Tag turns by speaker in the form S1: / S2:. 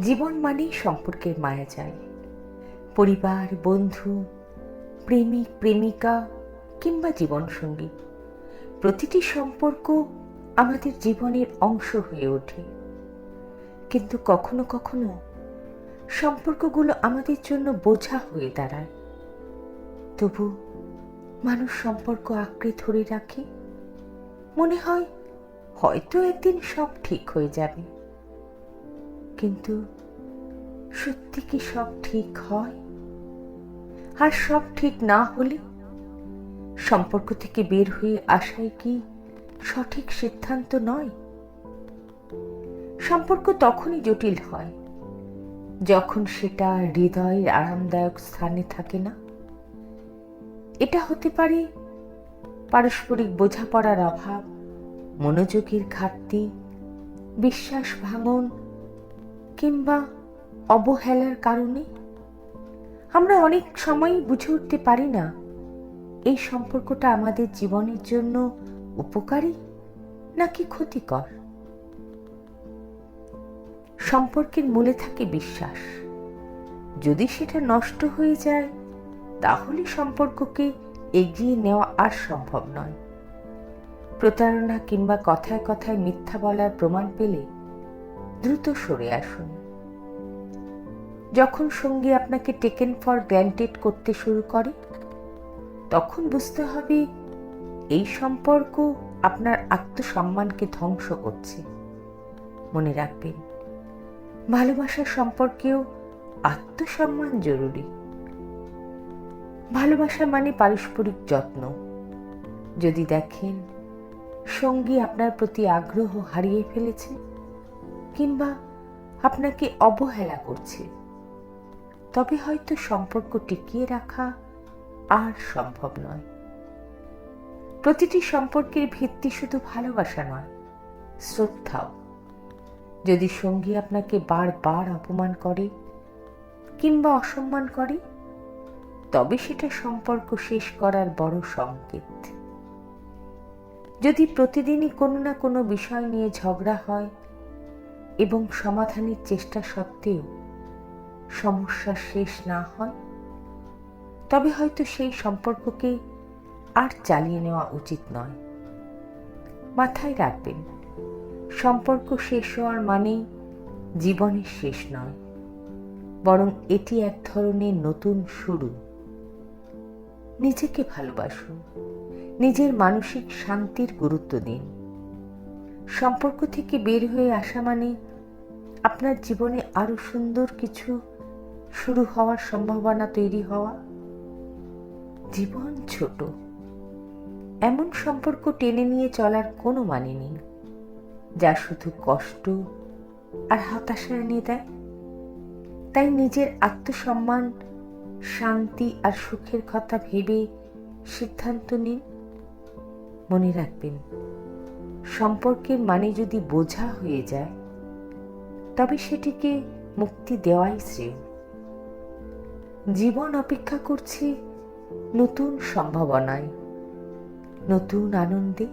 S1: জীবন মানেই সম্পর্কের মায়াজাল পরিবার, বন্ধু প্রেমিক প্রেমিকা কিংবা জীবনসঙ্গী, প্রতিটি সম্পর্ক আমাদের জীবনের অংশ হয়ে ওঠে। কিন্তু কখনো কখনো সম্পর্কগুলো আমাদের জন্য বোঝা হয়ে দাঁড়ায়। তবু মানুষ সম্পর্ক আঁকড়ে ধরে রাখে। মনে হয় হয়তো একদিন সব ঠিক হয়ে যাবে। কিন্তু সত্যি কি সব ঠিক হয়? আর সব ঠিক না হলে সম্পর্ক থেকে বের হয়ে আসাই কি সঠিক সিদ্ধান্ত নয়? সম্পর্ক তখনই জটিল হয় যখন সেটা হৃদয়ের আরামদায়ক স্থানে থাকে না। এটা হতে পারে পারস্পরিক বোঝাপড়ার অভাব, মনোযোগের ঘাটতি, বিশ্বাস ভাঙন কিংবা অবহেলার কারণে? আমরা অনেক সময়ই বুঝে উঠতে পারি না, এই সম্পর্কটা আমাদের জীবনের জন্য উপকারী নাকি ক্ষতিকর? সম্পর্কের মূলে থাকে বিশ্বাস। যদি সেটা নষ্ট হয়ে যায়, তাহলে সম্পর্ককে এগিয়ে নেওয়া আর সম্ভব নয়। প্রতারণা কিংবা কথায় কথায় মিথ্যা বলার প্রমাণ পেলে দ্রুত সরে আসুন। যখন সঙ্গী আপনাকে টেকেন ফর গ্র্যান্টেড করতে শুরু করে, তখন বুঝতে হবে এই সম্পর্ক আপনার আত্মসম্মানকে ধ্বংস করছে। মনে রাখবেন, ভালোবাসার সম্পর্কেও আত্মসম্মান জরুরি। ভালোবাসা মানে পারস্পরিক যত্ন। যদি দেখেন সঙ্গী আপনার প্রতি আগ্রহ হারিয়ে ফেলেছে কিংবা আপনাকে অবহেলা করছে। তবে হয়তো সম্পর্ক টিকিয়ে রাখা আর সম্ভব নয়। প্রতিটি সম্পর্কের ভিত্তি শুধু ভালোবাসা নয়, শ্রদ্ধাও। যদি সঙ্গী আপনাকে বারবার অপমান করে কিংবা অসম্মান করে, তবে সেটা সম্পর্ক শেষ করার বড় সংকেত। যদি প্রতিদিনই কোনো না কোনো বিষয় নিয়ে ঝগড়া হয় এবং সমাধানের চেষ্টা সত্ত্বেও সমস্যা শেষ না হয় তবে হয়তো সেই সম্পর্ককে আর চালিয়ে নেওয়া উচিত নয়। মাথায় রাখবেন, সম্পর্ক শেষ হওয়ার মানেই জীবনের শেষ নয়, বরং এটি এক ধরনের নতুন শুরু। নিজেকে ভালোবাসুন, নিজের মানসিক শান্তির গুরুত্ব দিন। সম্পর্ক থেকে বের হয়ে আসা মানে আপনার জীবনে আরও সুন্দর কিছু শুরু হওয়ার সম্ভাবনা তৈরি হওয়া। জীবন ছোট। এমন সম্পর্ক টেনে নিয়ে চলার কোনো মানে নেই, যা শুধু কষ্ট আর হতাশা এনে দেয়। তাই নিজের আত্মসম্মান, শান্তি আর সুখের কথা ভেবে সিদ্ধান্ত নিন। মনে রাখবেন সম্পর্কের মানে যদি বোঝা হয়ে যায়, তবে সেটিকে মুক্তি দেওয়াই শ্রেয়। জীবন অপেক্ষা করছে নতুন সম্ভাবনায়, নতুন আনন্দে।